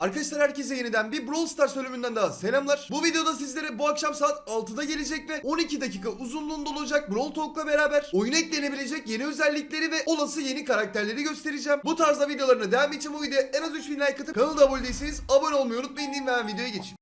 Arkadaşlar herkese yeniden bir Brawl Stars bölümünden daha selamlar. Bu videoda sizlere bu akşam saat 6'da gelecek ve 12 dakika uzunluğunda olacak Brawl Talk'la beraber oyuna eklenebilecek yeni özellikleri ve olası yeni karakterleri göstereceğim. Bu tarzda videolarına devam için bu videoya en az 3000 like atıp kanala abone değilseniz abone olmayı unutmayın diyeyim ve videoya geçeyim.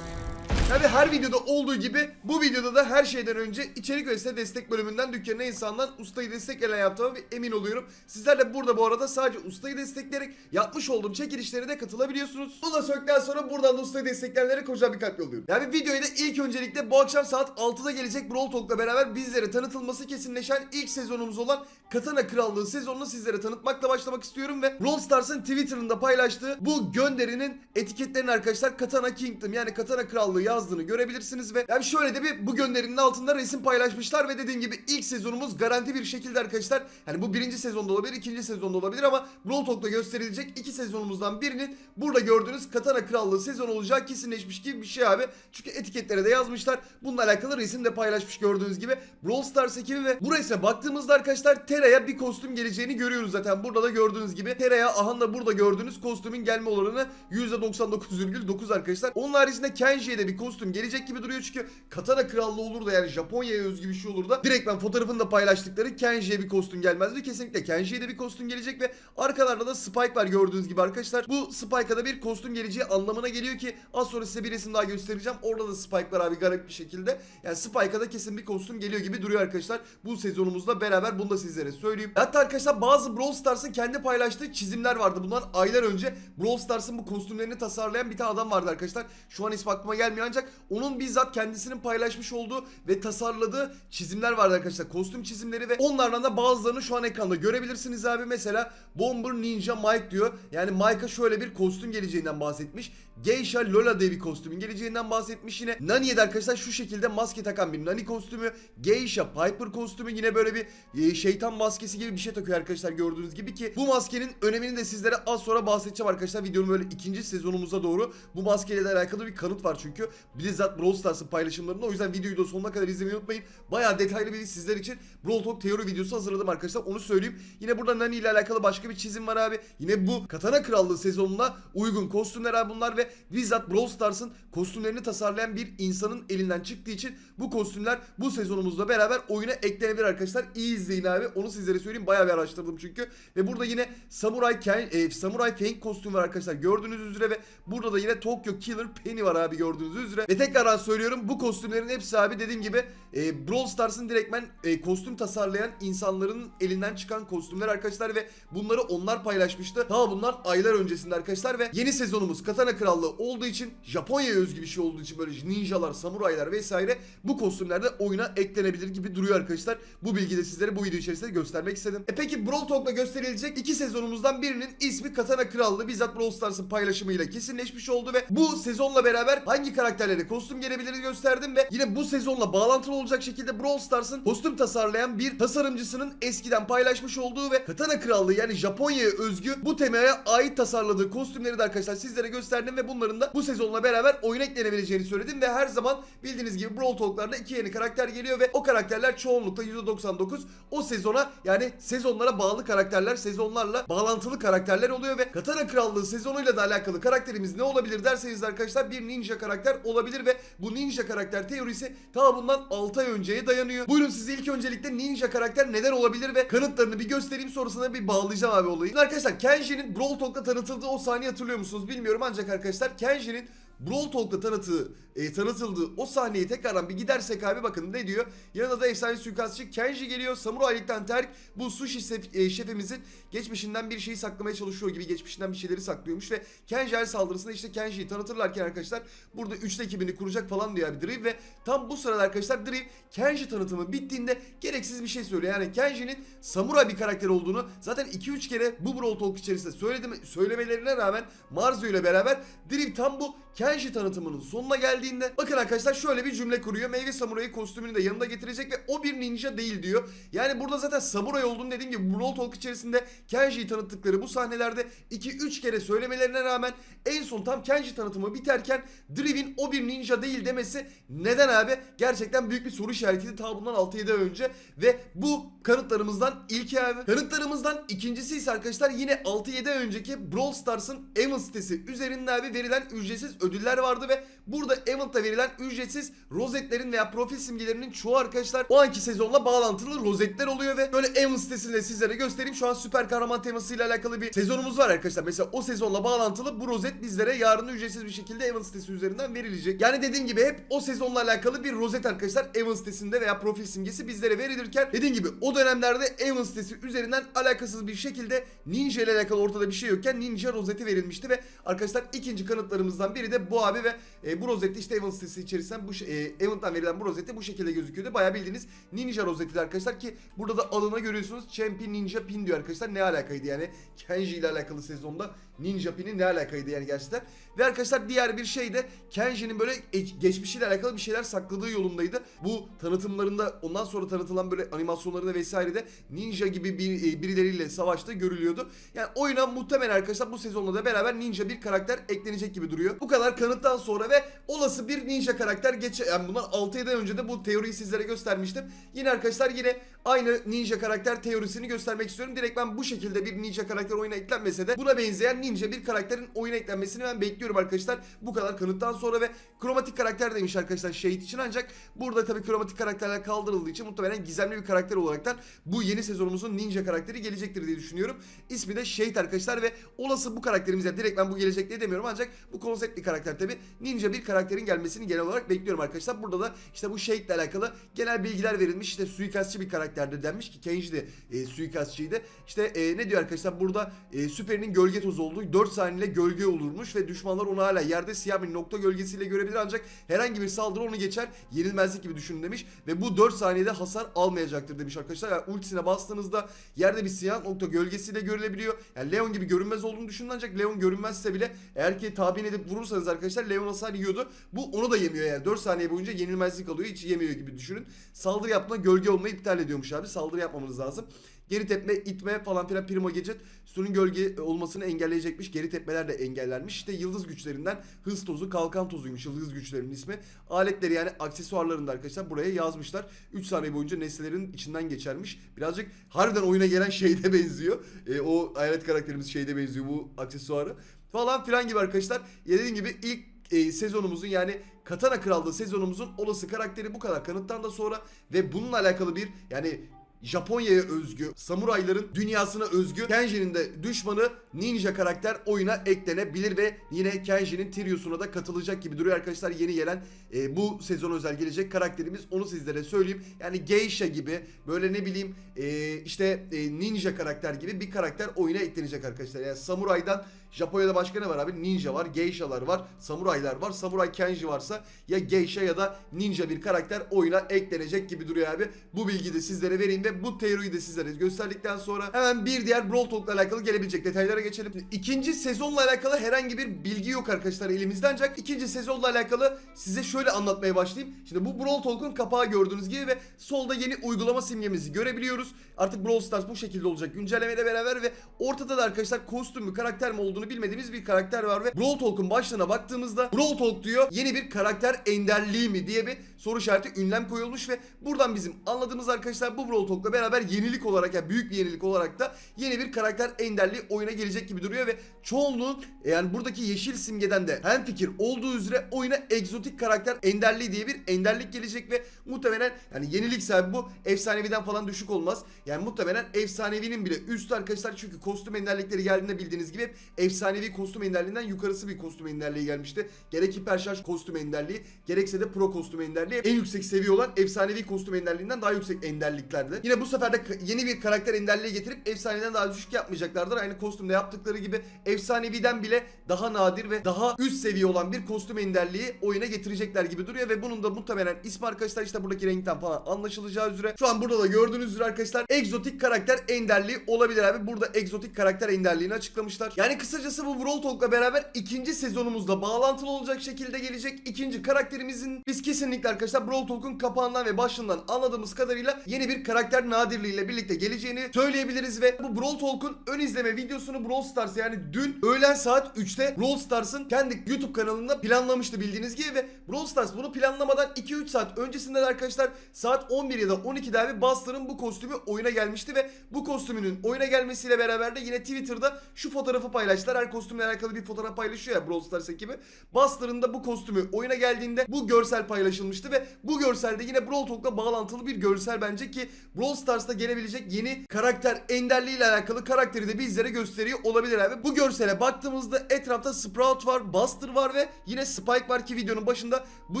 Tabi her videoda olduğu gibi bu videoda da her şeyden önce içerik ve destek bölümünden dükkanına insandan ustayı destekleyen yaptığıma bir emin oluyorum. Sizler de burada bu arada sadece ustayı destekleyerek yapmış olduğum çekilişlere de katılabiliyorsunuz. Bunu da söyledikten sonra buradan da ustayı destekleyenlere kocaman bir kalp yolluyorum. Yani videoyu da ilk öncelikle bu akşam saat 6'da gelecek Brawl Talk'la beraber bizlere tanıtılması kesinleşen ilk sezonumuz olan Katana Krallığı sezonunu sizlere tanıtmakla başlamak istiyorum ve Brawl Stars'ın Twitter'ında paylaştığı bu gönderinin etiketlerini arkadaşlar Katana Kingdom yani Katana Krallığı yazdığını görebilirsiniz ve yani şöyle de bir bu gönderinin altında resim paylaşmışlar ve dediğim gibi ilk sezonumuz garanti bir şekilde arkadaşlar yani bu birinci sezonda olabilir ikinci sezonda olabilir ama Brawl Talk'ta gösterilecek iki sezonumuzdan birinin burada gördüğünüz Katana Krallığı sezon olacağı kesinleşmiş gibi bir şey abi. Çünkü etiketlere de yazmışlar. Bununla alakalı resim de paylaşmış gördüğünüz gibi. Brawl Stars ekibi ve bu resme baktığımızda arkadaşlar Tera'ya bir kostüm geleceğini görüyoruz zaten. Burada da gördüğünüz gibi Tera'ya Ahan'la burada gördüğünüz kostümün gelme oranı %99,9 arkadaşlar. Onun haricinde Kenji'ye de bir kostüm gelecek gibi duruyor çünkü Katana Krallığı olur da yani Japonya'ya özgü bir şey olur da direkt ben fotoğrafını da paylaştıkları Kenji'ye bir kostüm gelmez ve kesinlikle Kenji'ye de bir kostüm gelecek ve arkalarda da Spike var gördüğünüz gibi arkadaşlar. Bu Spike'a da bir kostüm geleceği anlamına geliyor ki az sonra size bir resim daha göstereceğim. Orada da Spike var abi garip bir şekilde. Yani Spike'a da kesin bir kostüm geliyor gibi duruyor arkadaşlar. Bu sezonumuzda beraber bunu da sizlere söyleyeyim. Hatta arkadaşlar bazı Brawl Stars'ın kendi paylaştığı çizimler vardı. Bundan aylar önce Brawl Stars'ın bu kostümlerini tasarlayan bir tane adam vardı arkadaşlar. Şu an ismi aklıma gelmiyor ancak onun bizzat kendisinin paylaşmış olduğu ve tasarladığı çizimler vardı arkadaşlar. Kostüm çizimleri ve onlardan da bazılarını şu an ekranda görebilirsiniz abi. Mesela Bomber Ninja Mike diyor. Yani Mike'a şöyle bir kostüm geleceğinden bahsetmiş. Geisha Lola diye bir kostümün geleceğinden bahsetmiş yine. Nani'ye de arkadaşlar şu şekilde maske takan bir Nani kostümü. Geisha Piper kostümü yine böyle bir e, şeytan maskesi gibi bir şey takıyor arkadaşlar gördüğünüz gibi ki bu maskenin önemini de sizlere az sonra bahsedeceğim arkadaşlar. Videonun böyle ikinci sezonumuza doğru bu maskeyle de alakalı bir kanıt var çünkü. Blizzard Brawl Stars'ın paylaşımlarında o yüzden videoyu da sonuna kadar izlemeyi unutmayın. Bayağı detaylı bir sizler için Brawl Talk teori videosu hazırladım arkadaşlar onu söyleyeyim. Yine burada Nani ile alakalı başka bir çizim var abi. Yine bu Katana Krallığı sezonuna uygun kostümler abi bunlar ve bizzat Brawl Stars'ın kostümlerini tasarlayan bir insanın elinden çıktığı için bu kostümler bu sezonumuzla beraber oyuna eklenebilir arkadaşlar. İyi izleyin abi. Onu sizlere söyleyeyim. Bayağı bir araştırdım çünkü. Ve burada yine Samurai Ken, e, Samurai Fang kostümü var arkadaşlar. Gördüğünüz üzere ve burada da yine Tokyo Killer Penny var abi gördüğünüz üzere. Ve tekrardan söylüyorum bu kostümlerin hepsi abi dediğim gibi e, Brawl Stars'ın direktmen e, kostüm tasarlayan insanların elinden çıkan kostümler arkadaşlar ve bunları onlar paylaşmıştı. Daha bunlar aylar öncesinde arkadaşlar ve yeni sezonumuz Katana Krallığı olduğu için Japonya'ya özgü bir şey olduğu için böyle ninjalar, samuraylar vesaire bu kostümler de oyuna eklenebilir gibi duruyor arkadaşlar. Bu bilgiyi de sizlere bu video içerisinde göstermek istedim. E peki Brawl Talk'la gösterilecek iki sezonumuzdan birinin ismi Katana Krallığı bizzat Brawl Stars'ın paylaşımıyla kesinleşmiş oldu ve bu sezonla beraber hangi karakterlere kostüm gelebilir gösterdim ve yine bu sezonla bağlantılı olacak şekilde Brawl Stars'ın kostüm tasarlayan bir tasarımcısının eskiden paylaşmış olduğu ve Katana Krallığı yani Japonya'ya özgü bu temaya ait tasarladığı kostümleri de arkadaşlar sizlere gösterdim ve bunların da bu sezonla beraber oyuna eklenebileceğini söyledim ve her zaman bildiğiniz gibi Brawl Talk'larda iki yeni karakter geliyor ve o karakterler çoğunlukla %99 o sezona yani sezonlara bağlı karakterler, sezonlarla bağlantılı karakterler oluyor ve Katana Krallığı sezonuyla da alakalı karakterimiz ne olabilir derseniz arkadaşlar bir ninja karakter olabilir ve bu ninja karakter teorisi ta bundan 6 ay önceye dayanıyor. Buyurun size ilk öncelikle ninja karakter neden olabilir ve kanıtlarını bir göstereyim sonrasında bir bağlayacağım abi olayı. Şimdi arkadaşlar Kenji'nin Brawl Talk'ta tanıtıldığı o sahneyi hatırlıyor musunuz bilmiyorum ancak arkadaşlar Kenji'nin Brawl Talk'ta tanıtığı, e, tanıtıldığı o sahneyi tekrardan bir gidersek abi bakın ne diyor? Yanında da efsane suikastçı Kenji geliyor. Samuraylıktan terk bu sushi sef- e, şefimizin geçmişinden bir şeyi saklamaya çalışıyor gibi geçmişinden bir şeyleri saklıyormuş ve Kenji el saldırısında işte Kenji'yi tanıtırlarken arkadaşlar burada üçlü ekibini kuracak falan diyor abi Drive ve tam bu sırada arkadaşlar Drive Kenji tanıtımı bittiğinde gereksiz bir şey söylüyor. Yani Kenji'nin samuray bir karakter olduğunu zaten 2-3 kere bu Brawl Talk içerisinde söyledim, söylemelerine rağmen Marzo ile beraber Drive tam bu Kenji Kenji tanıtımının sonuna geldiğinde bakın arkadaşlar şöyle bir cümle kuruyor. Meyve samurayı kostümünü de yanında getirecek ve o bir ninja değil diyor. Yani burada zaten samuray olduğunu dediğim gibi Brawl Talk içerisinde Kenji'yi tanıttıkları bu sahnelerde 2-3 kere söylemelerine rağmen en son tam Kenji tanıtımı biterken Driv'in o bir ninja değil demesi neden abi? Gerçekten büyük bir soru işaretiydi ta bundan 6-7 ay önce ve bu kanıtlarımızdan ilki abi. Kanıtlarımızdan ikincisi ise arkadaşlar yine 6-7 ay önceki Brawl Stars'ın Event sitesi üzerinde abi verilen ücretsiz ödüller vardı ve burada Event'ta verilen ücretsiz rozetlerin veya profil simgelerinin çoğu arkadaşlar o anki sezonla bağlantılı rozetler oluyor ve böyle Event sitesinde sizlere göstereyim. Şu an süper kahraman temasıyla alakalı bir sezonumuz var arkadaşlar. Mesela o sezonla bağlantılı bu rozet bizlere yarın ücretsiz bir şekilde Event sitesi üzerinden verilecek. Yani dediğim gibi hep o sezonla alakalı bir rozet arkadaşlar Event sitesinde veya profil simgesi bizlere verilirken dediğim gibi o dönemlerde Event sitesi üzerinden alakasız bir şekilde Ninja ile alakalı ortada bir şey yokken Ninja rozeti verilmişti ve arkadaşlar ikinci kanıtlarımızdan biri de bu abi ve e, bu rozette işte Event sitesi içerisinden bu e, Event'tan verilen bu rozette bu şekilde gözüküyordu. Bayağı bildiğiniz Ninja rozeti arkadaşlar ki burada da alına görüyorsunuz Champion Ninja Pin diyor arkadaşlar. Ne alakaydı yani Kenji ile alakalı sezonda Ninja Pin'in ne alakaydı yani gerçekten. Ve arkadaşlar diğer bir şey de Kenji'nin böyle geçmişiyle alakalı bir şeyler sakladığı yolundaydı. Bu tanıtımlarında ondan sonra tanıtılan böyle animasyonlarında vesairede ninja gibi bir, e, birileriyle savaşta görülüyordu. Yani oyuna muhtemelen arkadaşlar bu sezonla da beraber ninja bir karakter eklenecek gibi duruyor. Bu kadar kanıttan sonra ve olası bir ninja karakter geçe yani bundan 6-7 ay önce de bu teoriyi sizlere göstermiştim. Yine arkadaşlar yine aynı ninja karakter teorisini göstermek istiyorum. Direkt ben bu şekilde bir ninja karakter oyuna eklenmese de buna benzeyen ninja bir karakterin oyuna eklenmesini ben bekliyorum arkadaşlar. Bu kadar kanıttan sonra ve kromatik karakter demiş arkadaşlar Shade için ancak burada tabii kromatik karakterler kaldırıldığı için muhtemelen gizemli bir karakter olaraktan bu yeni sezonumuzun ninja karakteri gelecektir diye düşünüyorum. İsmi de Shade arkadaşlar ve olası bu karakterimize direkt ben bu gelecek diye demiyorum ancak bu konseptli karakter tabii ninja bir karakterin gelmesini genel olarak bekliyorum arkadaşlar. Burada da işte bu Shade alakalı genel bilgiler verilmiş. İşte suikastçı bir karakterdir denmiş ki Kenji de e, suikastçıydı. İşte e, ne diyor arkadaşlar burada e, Süper'in gölge tozu olduğu 4 saniye gölge olurmuş ve düşmanlar onu hala yerde siyah bir nokta gölgesiyle görebilir ancak herhangi bir saldırı onu geçer yenilmezlik gibi düşünün demiş ve bu 4 saniyede hasar almayacaktır demiş arkadaşlar. Yani ultisine bastığınızda yerde bir siyah nokta gölgesiyle görülebiliyor. Yani Leon gibi görünmez olduğunu düşünün ancak Leon görünmezse bile eğer ki tahmin edip vurursanız arkadaşlar Leon hasar yiyordu. Bu onu da yemiyor yani 4 saniye boyunca yenilmezlik alıyor hiç yemiyor gibi düşünün. Saldırı yaptığında gölge olmayı iptal ediyormuş abi. Saldırı yapmamanız lazım. Geri tepme, itme falan filan Primo Gadget Sun'un gölge olmasını engelleyecekmiş. Geri tepmeler de engellenmiş. İşte yıldız güçlerinden hız tozu, kalkan tozuymuş yıldız güçlerinin ismi. Aletleri yani aksesuarlarında arkadaşlar buraya yazmışlar. 3 saniye boyunca nesnelerin içinden geçermiş. Birazcık harbiden oyuna gelen şeyde benziyor. E, o alet karakterimiz şeyde benziyor bu aksesuarı. Falan filan gibi arkadaşlar. Ya dediğim gibi ilk e, sezonumuzun yani Katana Krallığı sezonumuzun olası karakteri bu kadar kanıttan da sonra ve bununla alakalı bir yani Japonya'ya özgü, samurayların dünyasına özgü Kenji'nin de düşmanı ninja karakter oyuna eklenebilir ve yine Kenji'nin Trios'una da katılacak gibi duruyor arkadaşlar. Yeni gelen e, bu sezon özel gelecek karakterimiz onu sizlere söyleyeyim. Yani Geisha gibi böyle ne bileyim e, işte e, ninja karakter gibi bir karakter oyuna eklenecek arkadaşlar. Yani samuraydan Japonya'da başka ne var abi? Ninja var, geishalar var, samuraylar var. Samuray Kenji varsa ya geisha ya da ninja bir karakter oyuna eklenecek gibi duruyor abi. Bu bilgiyi de sizlere vereyim ve bu teoriyi de sizlere gösterdikten sonra hemen bir diğer Brawl Talk'la alakalı gelebilecek detaylara geçelim. İkinci sezonla alakalı herhangi bir bilgi yok arkadaşlar elimizde ancak ikinci sezonla alakalı size şöyle anlatmaya başlayayım. Şimdi bu Brawl Talk'un kapağı gördüğünüz gibi ve solda yeni uygulama simgemizi görebiliyoruz. Artık Brawl Stars bu şekilde olacak güncellemeyle beraber ve ortada da arkadaşlar kostüm mü karakter mi olduğunu bilmediğimiz bir karakter var ve Brawl Talk'un başlığına baktığımızda Brawl Talk diyor yeni bir karakter enderliği mi diye bir soru işareti ünlem koyulmuş ve buradan bizim anladığımız arkadaşlar bu Brawl Talk'la beraber yenilik olarak yani büyük bir yenilik olarak da yeni bir karakter enderliği oyuna gelecek gibi duruyor ve çoğunluğun yani buradaki yeşil simgeden de hem fikir olduğu üzere oyuna egzotik karakter enderliği diye bir enderlik gelecek ve muhtemelen yani yenilik sahibi bu efsaneviden falan düşük olmaz. Yani muhtemelen efsanevinin bile üstü arkadaşlar çünkü kostüm enderlikleri geldiğinde bildiğiniz gibi hep efsanevi kostüm enderliğinden yukarısı bir kostüm enderliği gelmişti. Gerek hiperşarj kostüm enderliği gerekse de pro kostüm enderliği en yüksek seviye olan efsanevi kostüm enderliğinden daha yüksek enderliklerde. Yine bu sefer de yeni bir karakter enderliği getirip efsaneden daha düşük yapmayacaklardır. Aynı kostümde yaptıkları gibi efsaneviden bile daha nadir ve daha üst seviye olan bir kostüm enderliği oyuna getirecekler gibi duruyor ve bunun da muhtemelen ismi arkadaşlar işte buradaki renkten falan anlaşılacağı üzere şu an burada da gördüğünüz üzere arkadaşlar egzotik karakter enderliği olabilir abi. Burada egzotik karakter enderliğini açıklamışlar. Yani kısa kısacası bu Brawl Talk'la beraber ikinci sezonumuzda bağlantılı olacak şekilde gelecek. İkinci karakterimizin biz kesinlikle arkadaşlar Brawl Talk'un kapağından ve başlığından anladığımız kadarıyla yeni bir karakter nadirliğiyle birlikte geleceğini söyleyebiliriz ve bu Brawl Talk'un ön izleme videosunu Brawl Stars yani dün öğlen saat 3'te Brawl Stars'ın kendi YouTube kanalında planlamıştı bildiğiniz gibi ve Brawl Stars bunu planlamadan 2-3 saat öncesinden arkadaşlar saat 11 ya da 12'de abi Buster'ın bu kostümü oyuna gelmişti ve bu kostümünün oyuna gelmesiyle beraber de yine Twitter'da şu fotoğrafı paylaştılar. Her kostümle alakalı bir fotoğraf paylaşıyor ya Brawl Stars ekibi. Buster'ın da bu kostümü oyuna geldiğinde bu görsel paylaşılmıştı ve bu görselde yine Brawl Talk'la bağlantılı bir görsel bence ki Brawl Stars'ta gelebilecek yeni karakter enderliği ile alakalı karakteri de bizlere gösteriyor olabilir abi. Bu görsele baktığımızda etrafta Sprout var, Buster var ve yine Spike var ki videonun başında bu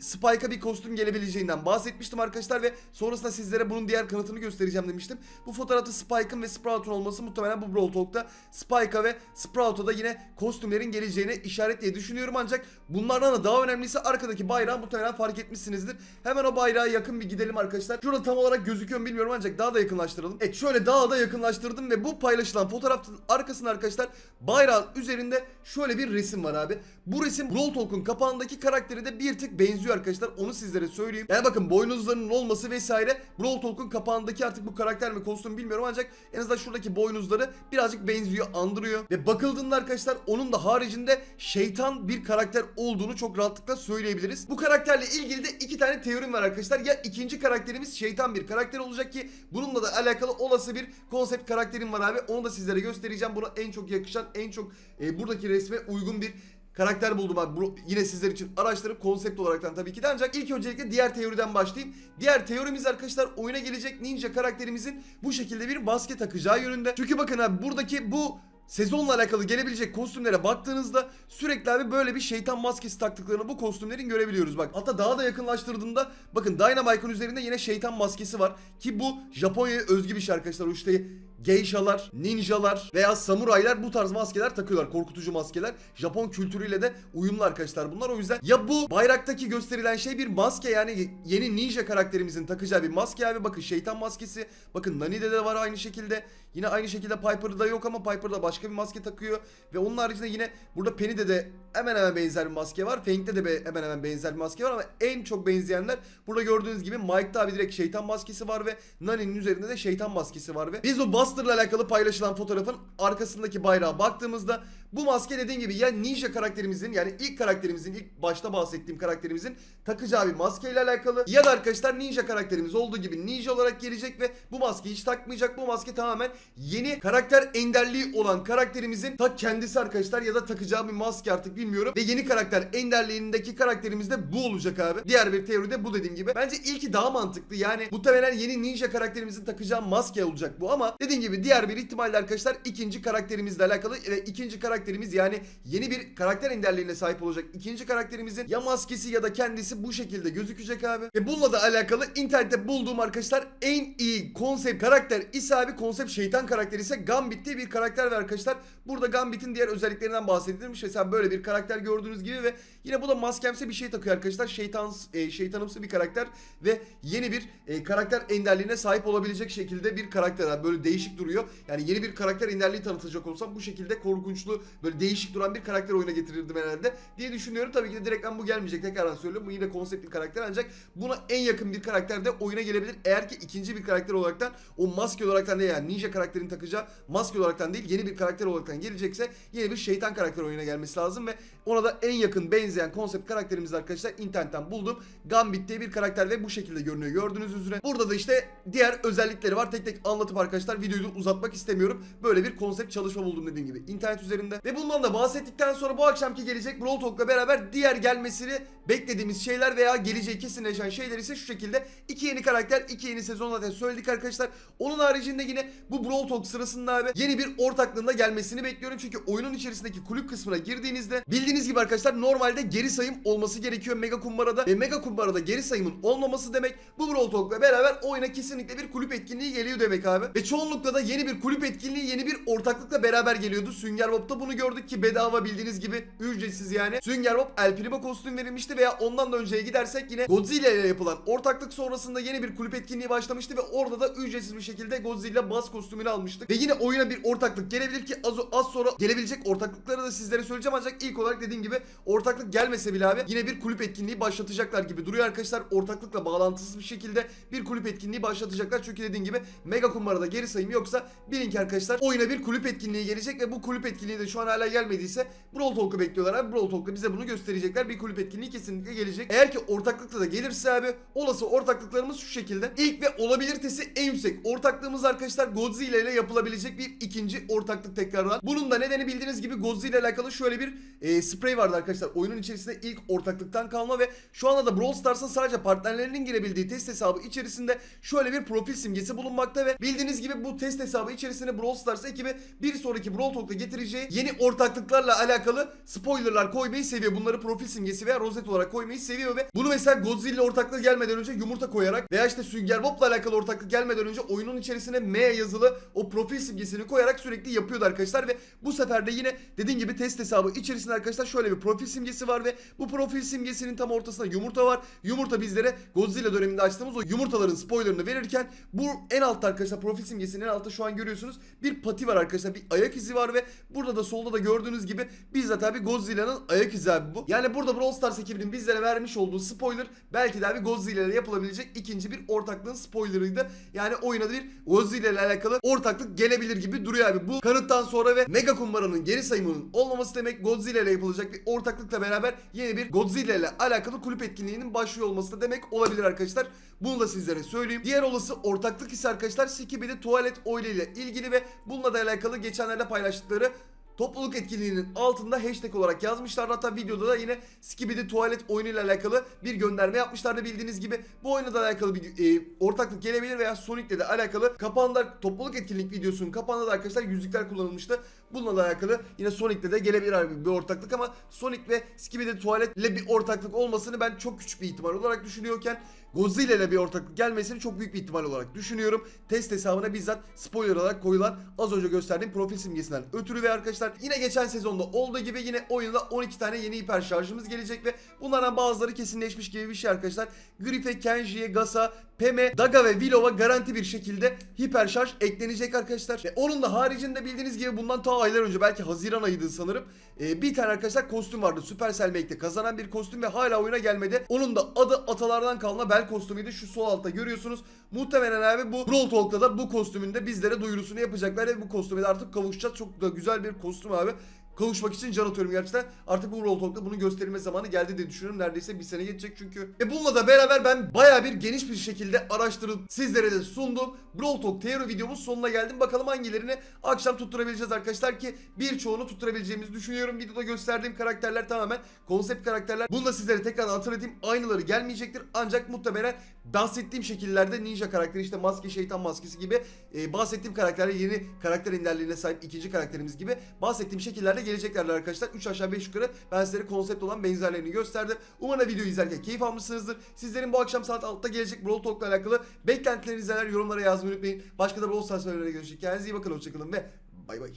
Spike'a bir kostüm gelebileceğinden bahsetmiştim arkadaşlar ve sonrasında sizlere bunun diğer kanıtını göstereceğim demiştim. Bu fotoğrafta Spike'ın ve Sprout'un olması muhtemelen bu Brawl Talk'ta Spike'a ve Sprout'a da yine kostümlerin geleceğine işaret diye düşünüyorum ancak bunlardan da daha önemlisi arkadaki bayrağı muhtemelen fark etmişsinizdir. Hemen o bayrağa yakın bir gidelim arkadaşlar. Şurada tam olarak gözüküyor mu bilmiyorum ancak daha da yakınlaştıralım. Evet şöyle daha da yakınlaştırdım ve bu paylaşılan fotoğrafın arkasında arkadaşlar bayrağın üzerinde şöyle bir resim var abi. Bu resim Brawl Talk'un kapağındaki karakteri de bir tık benziyor arkadaşlar. Onu sizlere söyleyeyim. Yani bakın boynuzlarının olması vesaire Brawl Talk'un kapağındaki artık bu karakter mi kostüm bilmiyorum ancak en azından şuradaki boynuzları birazcık benziyor, andırıyor. Ve bakıldığında arkadaşlar onun da haricinde şeytan bir karakter olduğunu çok rahatlıkla söyleyebiliriz. Bu karakterle ilgili de iki tane teorim var arkadaşlar. Ya ikinci karakterimiz şeytan bir karakter olacak ki bununla da alakalı olası bir konsept karakterim var abi. Onu da sizlere göstereceğim. Buna en çok yakışan, en çok e, buradaki resme uygun bir karakter buldum abi. Bu, yine sizler için araştırıp konsept olaraktan tabii ki de ancak ilk öncelikle diğer teoriden başlayayım. Diğer teorimiz arkadaşlar oyuna gelecek ninja karakterimizin bu şekilde bir maske takacağı yönünde. Çünkü bakın abi buradaki bu sezonla alakalı gelebilecek kostümlere baktığınızda sürekli abi böyle bir şeytan maskesi taktıklarını bu kostümlerin görebiliyoruz bak. Hatta daha da yakınlaştırdığımda bakın Dynamike'ın üzerinde yine şeytan maskesi var ki bu Japonya'ya özgü bir şey arkadaşlar. O işte geishalar, ninjalar veya samuraylar bu tarz maskeler takıyorlar. Korkutucu maskeler. Japon kültürüyle de uyumlu arkadaşlar bunlar. O yüzden ya bu bayraktaki gösterilen şey bir maske yani yeni ninja karakterimizin takacağı bir maske abi. Bakın şeytan maskesi. Bakın Nani'de de var aynı şekilde. Yine aynı şekilde Piper'da yok ama Piper'da başka bir maske takıyor. Ve onun haricinde yine burada Penny'de de hemen hemen benzer bir maske var. Fang'de de hemen hemen benzer bir maske var ama en çok benzeyenler burada gördüğünüz gibi Mike'da abi direkt şeytan maskesi var ve Nani'nin üzerinde de şeytan maskesi var ve biz o Buster'la alakalı paylaşılan fotoğrafın arkasındaki bayrağa baktığımızda bu maske dediğim gibi ya ninja karakterimizin yani ilk karakterimizin ilk başta bahsettiğim karakterimizin takacağı bir maskeyle alakalı ya da arkadaşlar ninja karakterimiz olduğu gibi ninja olarak gelecek ve bu maskeyi hiç takmayacak. Bu maske tamamen yeni karakter enderliği olan karakterimizin ta kendisi arkadaşlar ya da takacağı bir maske artık bilmiyorum. Ve yeni karakter enderliğindeki karakterimiz de bu olacak abi. Diğer bir teori de bu dediğim gibi. Bence ilki daha mantıklı. Yani muhtemelen yeni ninja karakterimizin takacağı maske olacak bu ama dediğim gibi diğer bir ihtimalle arkadaşlar ikinci karakterimizle alakalı ve ikinci karakterimiz yani yeni bir karakter enderliğine sahip olacak ikinci karakterimizin ya maskesi ya da kendisi bu şekilde gözükecek abi. Ve bununla da alakalı internette bulduğum arkadaşlar en iyi konsept karakter ise abi konsept şeytan karakteri ise Gambit diye bir karakter var arkadaşlar. Burada Gambit'in diğer özelliklerinden bahsedilmiş. Mesela böyle bir karakter gördüğünüz gibi ve yine bu da maskemsi bir şey takıyor arkadaşlar. Şeytan e, şeytanımsı bir karakter ve yeni bir e, karakter enderliğine sahip olabilecek şekilde bir karakter. böyle değişik duruyor. Yani yeni bir karakter enderliği tanıtacak olsam bu şekilde korkunçlu böyle değişik duran bir karakter oyuna getirirdim herhalde diye düşünüyorum. Tabii ki de direktmen bu gelmeyecek. Tekrardan söylüyorum. Bu yine konsept bir karakter ancak buna en yakın bir karakter de oyuna gelebilir. Eğer ki ikinci bir karakter olaraktan o maske olaraktan değil yani ninja karakterin takacağı maske olaraktan değil yeni bir karakter olaraktan gelecekse yeni bir şeytan karakter oyuna gelmesi lazım ve ona da en yakın benzeyen konsept karakterimiz arkadaşlar internetten buldum. Gambit diye bir karakter ve bu şekilde görünüyor gördüğünüz üzere. Burada da işte diğer özellikleri var. Tek tek anlatıp arkadaşlar videoyu uzatmak istemiyorum. Böyle bir konsept çalışma buldum dediğim gibi internet üzerinde. Ve bundan da bahsettikten sonra bu akşamki gelecek Brawl Talk'la beraber diğer gelmesini beklediğimiz şeyler veya geleceği kesinleşen şeyler ise şu şekilde. iki yeni karakter, iki yeni sezon zaten söyledik arkadaşlar. Onun haricinde yine bu Brawl Talk sırasında abi yeni bir ortaklığında gelmesini bekliyorum. Çünkü oyunun içerisindeki kulüp kısmına girdiğinizde bildiğiniz gibi arkadaşlar normalde geri sayım olması gerekiyor Mega Kumbara'da. Ve Mega Kumbara'da geri sayımın olmaması demek bu Brawl Talk'la beraber oyuna kesinlikle bir kulüp etkinliği geliyor demek abi. Ve çoğunlukla da yeni bir kulüp etkinliği, yeni bir ortaklıkla beraber geliyordu. Sünger Bob'da bunu bunu gördük ki bedava bildiğiniz gibi ücretsiz yani. Sünger Bob El Primo kostüm verilmişti veya ondan da önceye gidersek yine Godzilla ile yapılan ortaklık sonrasında yeni bir kulüp etkinliği başlamıştı ve orada da ücretsiz bir şekilde Godzilla baz kostümünü almıştık. Ve yine oyuna bir ortaklık gelebilir ki az, az sonra gelebilecek ortaklıkları da sizlere söyleyeceğim ancak ilk olarak dediğim gibi ortaklık gelmese bile abi yine bir kulüp etkinliği başlatacaklar gibi duruyor arkadaşlar. Ortaklıkla bağlantısız bir şekilde bir kulüp etkinliği başlatacaklar. Çünkü dediğim gibi mega kumbarada geri sayım yoksa bilin ki arkadaşlar oyuna bir kulüp etkinliği gelecek ve bu kulüp etkinliği de şu an hala gelmediyse Brawl Talk'u bekliyorlar abi. Brawl Talk'ta bize bunu gösterecekler. Bir kulüp etkinliği kesinlikle gelecek. Eğer ki ortaklıkla da gelirse abi olası ortaklıklarımız şu şekilde. İlk ve olabilitesi en yüksek ortaklığımız arkadaşlar Godzilla ile yapılabilecek bir ikinci ortaklık tekrardan. Bunun da nedeni bildiğiniz gibi Godzilla ile alakalı şöyle bir e, sprey vardı arkadaşlar. Oyunun içerisinde ilk ortaklıktan kalma ve şu anda da Brawl Stars'ın sadece partnerlerinin girebildiği test hesabı içerisinde şöyle bir profil simgesi bulunmakta ve bildiğiniz gibi bu test hesabı içerisinde Brawl Stars ekibi bir sonraki Brawl Talk'ta getireceği yeni ortaklıklarla alakalı spoilerlar koymayı seviyor. Bunları profil simgesi veya rozet olarak koymayı seviyor ve bunu mesela Godzilla ortaklığı gelmeden önce yumurta koyarak veya işte Sünger Bob'la alakalı ortaklık gelmeden önce oyunun içerisine M yazılı o profil simgesini koyarak sürekli yapıyordu arkadaşlar ve bu sefer de yine dediğim gibi test hesabı içerisinde arkadaşlar şöyle bir profil simgesi var ve bu profil simgesinin tam ortasında yumurta var. Yumurta bizlere Godzilla döneminde açtığımız o yumurtaların spoilerını verirken bu en altta arkadaşlar profil simgesinin en altta şu an görüyorsunuz bir pati var arkadaşlar bir ayak izi var ve burada da solda da gördüğünüz gibi bizzat abi Godzilla'nın ayak izi abi bu. Yani burada Brawl Stars ekibinin bizlere vermiş olduğu spoiler belki de abi Godzilla ile yapılabilecek ikinci bir ortaklığın spoilerıydı. Yani oyuna bir Godzilla ile alakalı ortaklık gelebilir gibi duruyor abi. Bu kanıttan sonra ve Mega Kumbara'nın geri sayımının olmaması demek Godzilla ile yapılacak bir ortaklıkla beraber yeni bir Godzilla ile alakalı kulüp etkinliğinin başlıyor olması da demek olabilir arkadaşlar. Bunu da sizlere söyleyeyim. Diğer olası ortaklık ise arkadaşlar Skibidi Tuvalet Oil ile ilgili ve bununla da alakalı geçenlerde paylaştıkları Topluluk etkinliğinin altında hashtag olarak yazmışlar. Hatta videoda da yine Skibidi tuvalet oyunu ile alakalı bir gönderme yapmışlardı bildiğiniz gibi. Bu oyuna da alakalı bir e, ortaklık gelebilir veya Sonic ile de alakalı kapağında topluluk etkinlik videosunun kapağında da arkadaşlar yüzükler kullanılmıştı. Bununla da alakalı yine Sonic'le de gelebilir abi bir ortaklık ama Sonic ve Skibidi tuvalet ile bir ortaklık olmasını ben çok küçük bir ihtimal olarak düşünüyorken Godzilla ile bir ortaklık gelmesini çok büyük bir ihtimal olarak düşünüyorum. Test hesabına bizzat spoiler olarak koyulan az önce gösterdiğim profil simgesinden ötürü ve arkadaşlar yine geçen sezonda olduğu gibi yine oyunda 12 tane yeni hiper şarjımız gelecek ve bunlardan bazıları kesinleşmiş gibi bir şey arkadaşlar. Griff'e, Kenji'ye, Gas'a, Pem'e, Daga ve Willow'a garanti bir şekilde hiper şarj eklenecek arkadaşlar. Ve onun da haricinde bildiğiniz gibi bundan ta aylar önce belki Haziran ayıydı sanırım. Ee, bir tane arkadaşlar kostüm vardı. Supercell Make'de kazanan bir kostüm ve hala oyuna gelmedi. Onun da adı atalardan kalma bel kostümüydü. Şu sol altta görüyorsunuz. Muhtemelen abi bu Brawl Talk'ta da bu kostümün de bizlere duyurusunu yapacaklar ve bu kostüme de artık kavuşacağız. Çok da güzel bir kostüm abi kavuşmak için can atıyorum gerçekten. Artık bu Brawl Talk'ta bunun gösterilme zamanı geldi diye düşünüyorum. Neredeyse bir sene geçecek çünkü. Ve bununla da beraber ben baya bir geniş bir şekilde araştırıp sizlere de sundum. Brawl Talk teori videomuz sonuna geldim. Bakalım hangilerini akşam tutturabileceğiz arkadaşlar ki birçoğunu tutturabileceğimizi düşünüyorum. Videoda gösterdiğim karakterler tamamen konsept karakterler. Bunu da sizlere tekrar hatırlatayım. Aynıları gelmeyecektir. Ancak muhtemelen bahsettiğim şekillerde ninja karakteri işte maske şeytan maskesi gibi e, bahsettiğim karakterler yeni karakter enderliğine sahip ikinci karakterimiz gibi bahsettiğim şekillerde geleceklerdir arkadaşlar. 3 aşağı 5 yukarı ben sizlere konsept olan benzerlerini gösterdim. Umarım videoyu izlerken keyif almışsınızdır. Sizlerin bu akşam saat 6'da gelecek Brawl Talk'la alakalı beklentilerinizi neler yorumlara yazmayı unutmayın. Başka da Brawl Stars videolarına görüşürüz. Kendinize iyi bakın hoşçakalın ve bay bay.